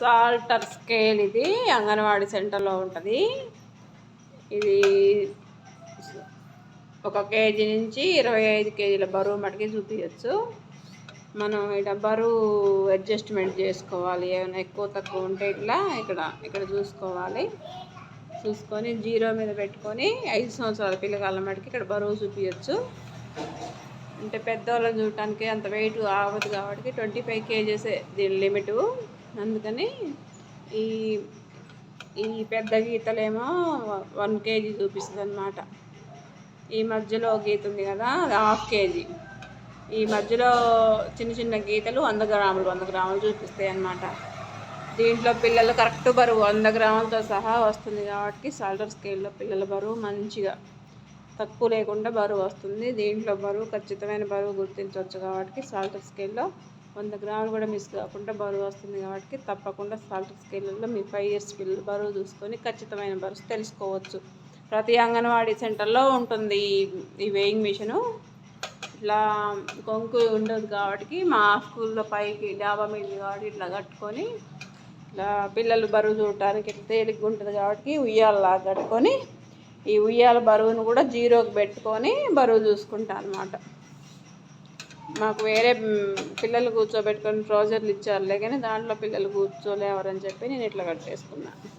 Salter scale ఇది అంగన్వాడీ సెంటర్లో ఉంటుంది. ఇది ఒక కేజీ నుంచి ఇరవై ఐదు కేజీల బరువు మటుకి చూపించచ్చు మనం ఇక్కడ బరువు అడ్జస్ట్మెంట్ చేసుకోవాలి. ఏమైనా ఎక్కువ తక్కువ ఉంటే ఇట్లా ఇక్కడ ఇక్కడ చూసుకోవాలి. చూసుకొని జీరో మీద పెట్టుకొని ఐదు సంవత్సరాల పిల్లకాయల మటుకి ఇక్కడ బరువు చూపించచ్చు అంటే పెద్దవాళ్ళని చూడటానికి అంత వెయిట్ అవ్వదు కాబట్టి ట్వంటీ ఫైవ్ కేజీసే దీని లిమిటు అందుకని ఈ ఈ పెద్ద గీతలేమో వన్ కేజీ చూపిస్తుంది అనమాట ఈ మధ్యలో గీత ఉంది కదా అది హాఫ్ కేజీ. ఈ మధ్యలో చిన్న చిన్న గీతలు వంద గ్రాములు వంద గ్రాములు చూపిస్తాయి అన్నమాట దీంట్లో పిల్లలు కరెక్ట్ బరువు వంద గ్రాములతో సహా వస్తుంది కాబట్టి సాల్టర్ స్కేల్లో పిల్లల బరువు మంచిగా. తక్కువ లేకుండా బరువు వస్తుంది. దీంట్లో బరువు ఖచ్చితమైన బరువు గుర్తించవచ్చు కాబట్టి సాల్టర్ స్కేల్లో వంద గ్రాములు కూడా మిస్ కాకుండా బరువు వస్తుంది కాబట్టి తప్పకుండా సాల్టర్ స్కేల్లో మీ ఫైవ్ ఇయర్స్ పిల్లలు బరువు చూసుకొని ఖచ్చితమైన బరువు తెలుసుకోవచ్చు. ప్రతి అంగన్వాడీ సెంటర్లో ఉంటుంది ఈ- ఈ వేయింగ్ మిషను ఇట్లా కొంకు ఉండదు కాబట్టి మా స్కూల్లో పైకి డాబా మీద కాబట్టి ఇట్లా కట్టుకొని ఇట్లా పిల్లలు బరువు చూడటానికి ఇట్లా తేలిగ్గా ఉంటుంది కాబట్టి ఉయ్యాలలా కట్టుకొని ఈ ఉయ్యాల బరువును కూడా జీరోకి పెట్టుకొని బరువు చూసుకుంటా అనమాట మాకు వేరే పిల్లలు కూర్చోబెట్టుకొని ట్రౌజర్లు ఇచ్చారులే కానీ దాంట్లో పిల్లలు కూర్చోలేవరని చెప్పి నేను ఇట్లా కట్టేసుకున్నాను